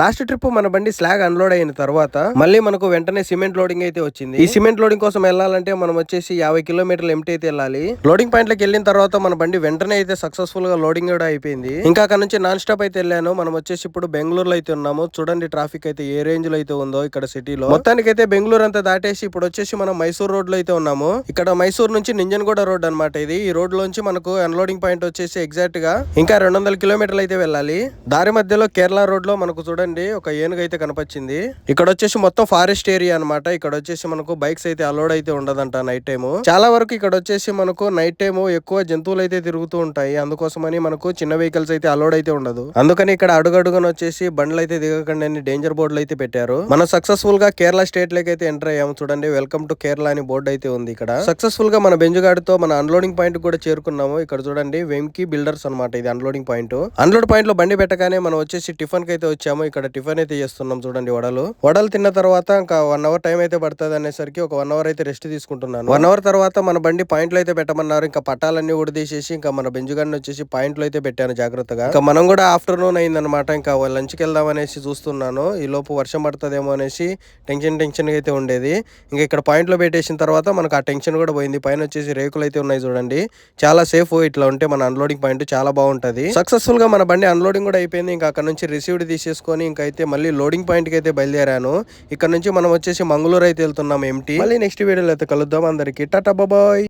Last trip మన బండి slag unload అయిన తర్వాత మళ్ళీ మనకు వెంటనే సిమెంట్ లోడింగ్ అయితే వచ్చింది. ఈ సిమెంట్ లోడింగ్ కోసం వెళ్ళాలంటే మనం వచ్చేసి యాభై కిలోమీటర్లు ఎంటీ అయితే వెళ్ళాలి. లోడింగ్ పాయింట్లకు వెళ్ళిన తర్వాత మన బండి వెంటనే అయితే సక్సెస్ఫుల్గా లోడింగ్ కూడా అయిపోయింది. ఇంకా అక్కడ నుంచి నాన్ స్టాప్ అయితే వెళ్ళాను. మనం వచ్చేసి ఇప్పుడు బెంగళూరులో అయితే ఉన్నాము. చూడండి ట్రాఫిక్ అయితే ఏ రేంజ్లో అయితే ఉందో ఇక్కడ సిటీలో మొత్తానికి అయితే బెంగళూరు అంతా దాటేసి ఇప్పుడు వచ్చేసి మనం మైసూర్ రోడ్లో అయితే ఉన్నాము. ఇక్కడ మైసూర్ నుంచి నింజన్గూడ రోడ్ అన్నమాట ఇది. ఈ రోడ్ లోంచి మనకు అన్లోడింగ్ పాయింట్ వచ్చేసి ఎగ్జాక్ట్గా ఇంకా రెండు వందల కిలోమీటర్లు అయితే వెళ్ళాలి. దారి మధ్యలో కేరళ రోడ్లో మనకు చూడండి ఒక ఏనుగు అయితే కనపచ్చింది. ఇక్కడ వచ్చేసి మొత్తం ఫారెస్ట్ ఏరియా అన్నమాట. ఇక్కడ వచ్చేసి మనకు బైక్స్ అయితే అలోడ్ అయితే ఉండదంట నైట్ టైము చాలా వరకు ఇక్కడ వచ్చేసి మనకు నైట్ టైము ఎక్కువ జంతువులు అయితే తిరుగుతూ ఉంటాయి. అందుకోసమని మనకు చిన్న వెహికల్స్ అయితే అలోడ్ అయితే ఉండదు. అందుకని ఇక్కడ అడుగడుగున వచ్చేసి బండ్లు అయితే దిగకండి అని డేంజర్ బోర్డులు అయితే పెట్టారు. మనం సక్సెస్ఫుల్గా కేరళ స్టేట్లోకి అయితే ఎంటర్ అయ్యాము చూడండి. వెల్కమ్ టు కేరళ అని బోర్డు అయితే ఉంది ఇక్కడ. సక్సెస్ఫుల్గా మన బెంజుగాడితో మన అన్లోడింగ్ పాయింట్ కూడా చేరుకున్నాము. ఇక్కడ చూడండి వెంకీ బిల్డర్స్ అన్నమాట ఇది అన్లోడింగ్ పాయింట్ అన్లోడ్ పాయింట్లో బండి పెట్టగానే మనం వచ్చేసి టిఫిన్కి అయితే వచ్చాము. ఇక్కడ టిఫిన్ అయితే చేస్తున్నాం చూడండి వడలు. వడలు తిన్న తర్వాత ఇంకా వన్ అవర్ టైం అయితే పడుతుంది అనేసరికి ఒక వన్ అవర్ అయితే రెస్ట్ తీసుకుంటున్నాను. వన్ అవర్ తర్వాత మన బండి పాయింట్లు అయితే పెట్టమన్నారు. ఇంకా పట్టాలన్నీ కూడా ఇంకా మన బెంజుగాన్ని వచ్చేసి పాయింట్లు అయితే పెట్టాను జాగ్రత్తగా. ఇంకా మనం కూడా ఆఫ్టర్నూన్ అయిందనమాట ఇంకా లంచ్కి వెళ్దాం అనేసి చూస్తున్నాను. ఈ లోపు వర్షం పడుతుందేమో అనేసి టెన్షన్ టెన్షన్ అయితే ఉండేది. ఇంకా ఇక్కడ పాయింట్లో పెట్టేసిన తర్వాత మనకు ఆ టెన్షన్ కూడా పోయింది. పైన వచ్చేసి రేకులు అయితే ఉన్నాయి చూడండి. చాలా సేఫ్ ఇట్లా ఉంటే మన అన్లోడింగ్ పాయింట్ చాలా బాగుంటది. సక్సెస్ఫుల్గా మన బండి అన్లోడింగ్ కూడా అయిపోయింది. ఇంకా అక్కడ నుంచి రిసీవ్డ్ తీసేసుకొని తీసుకొని అయితే మళ్ళీ లోడింగ్ పాయింట్కి అయితే బయలుదేరాను. ఇక్కడ నుంచి మనం వచ్చేసి మంగళూరు అయితే వెళ్తున్నాం ఎంటీ మళ్ళీ నెక్స్ట్ వీడియోలో అయితే కలుద్దాం అందరికి. Tata bye.